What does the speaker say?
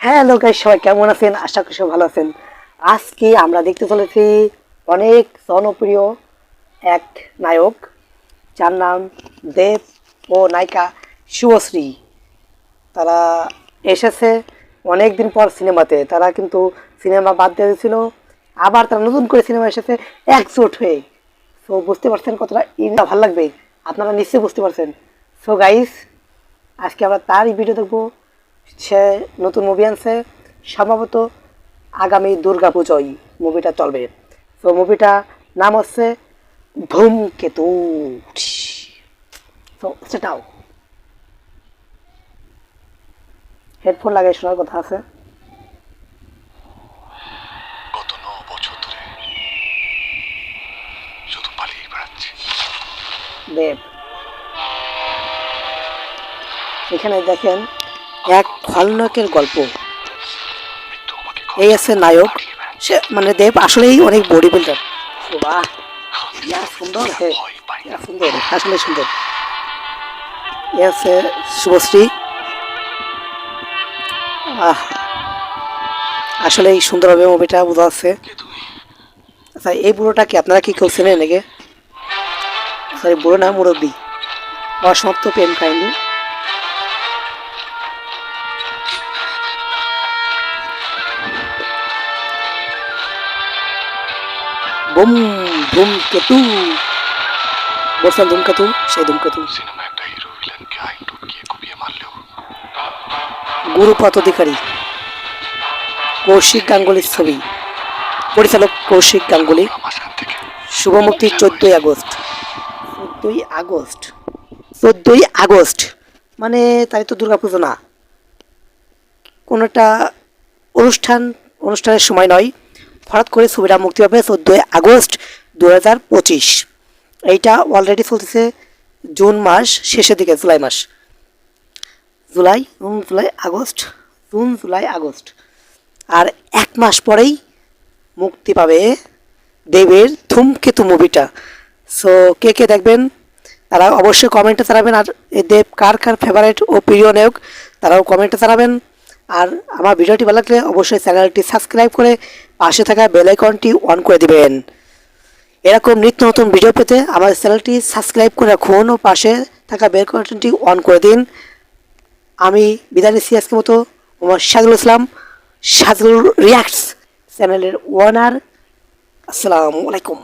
Hello guys সবাই কেমন আছেন? আশা করি সবাই ভালো আছেন। আজকে আমরা দেখতে চলেছি অনেক জনপ্রিয় এক নায়ক, যার নাম দেব ও নায়িকা শুভশ্রী। তারা এসেছে অনেক দিন পর সিনেমাতে। তারা কিন্তু সিনেমা বাদ দিয়ে দিয়েছিল। আবার তারা নতুন করে সিনেমা এসেছে একজোট হয়ে। সো বুঝতে পারছেন কতটা ইনটা ভালো লাগবে? আপনারা নিশ্চয়ই বুঝতে পারছেন। সো গাইস আজকে আমরা তারই ভিডিও দেখব। সে নতুন মুভি আনছে সম্ভবত আগামী দুর্গা পুজোয় মুভিটা চলবে। তো মুভিটা নাম হচ্ছে ধূমকেতু। তো সেটাও হেডফোন লাগাই শোনার কথা আছে। দেব এখানে দেখেন এক খলনায়কের গল্প। এই আছে নায়ক। সে মানে দেব আসলেই অনেক বডি বিল্ডার সুন্দর হে ভয় পাই ইয়া সুন্দর, আসলে সুন্দর। এ আছে শুভশ্রী। আহ, আসলে এই সুন্দর হবে মুভিটা বোঝা যাচ্ছে। আচ্ছা এই বুড়োটা কি আপনারা কি কেউ চেনেন নাকি? সরি, বুড়ো না, মুরব্বী। অসমাপ্ত প্রেম কাহিনী। বুম ধূমকেতু বলছেন ধূমকেতু সেই ধূমকেতু গুরুপথ অধিকারী কৌশিক গাঙ্গুলির ছবি। পরিচালক কৌশিক গাঙ্গুলি। থেকে চোদ্দই আগস্ট। চোদ্দই আগস্ট। চোদ্দই আগস্ট। মানে তাই তো দুর্গাপুজো না। কোনো একটা অনুষ্ঠান অনুষ্ঠানের সময় নয়। হঠাৎ করে ছবিটা মুক্তি পাবে চোদ্দোই আগস্ট দু হাজার পঁচিশ। এইটা অলরেডি চলতেছে জুন মাস, শেষের দিকে, জুলাই মাস। July, June, July, August, June, July, August. আর এক মাস পরেই মুক্তি পাবে দেবের ধূমকেতু মুভিটা সো কে কে দেখবেন? তারা অবশ্যই কমেন্টে জানাবেন। আর দেব কার কার ফেভারিট ও প্রিয় নায়ক, তারাও কমেন্টে জানাবেন। আর আমার ভিডিওটি ভালো লাগলে অবশ্যই চ্যানেলটি সাবস্ক্রাইব করে পাশে থাকা বেল আইকনটি অন করে দিবেন। এরকম নিত্য নতুন ভিডিও পেতে আমার চ্যানেলটি সাবস্ক্রাইব করে রাখুন ও পাশে থাকা বেল আইকনটি অন করে দিন। আমি বিদায় নিচ্ছি আজকের মতো। আমার সাজুল ইসলাম সাজুল রিয়াক্টস চ্যানেলের ওনার আসসালামু আলাইকুম।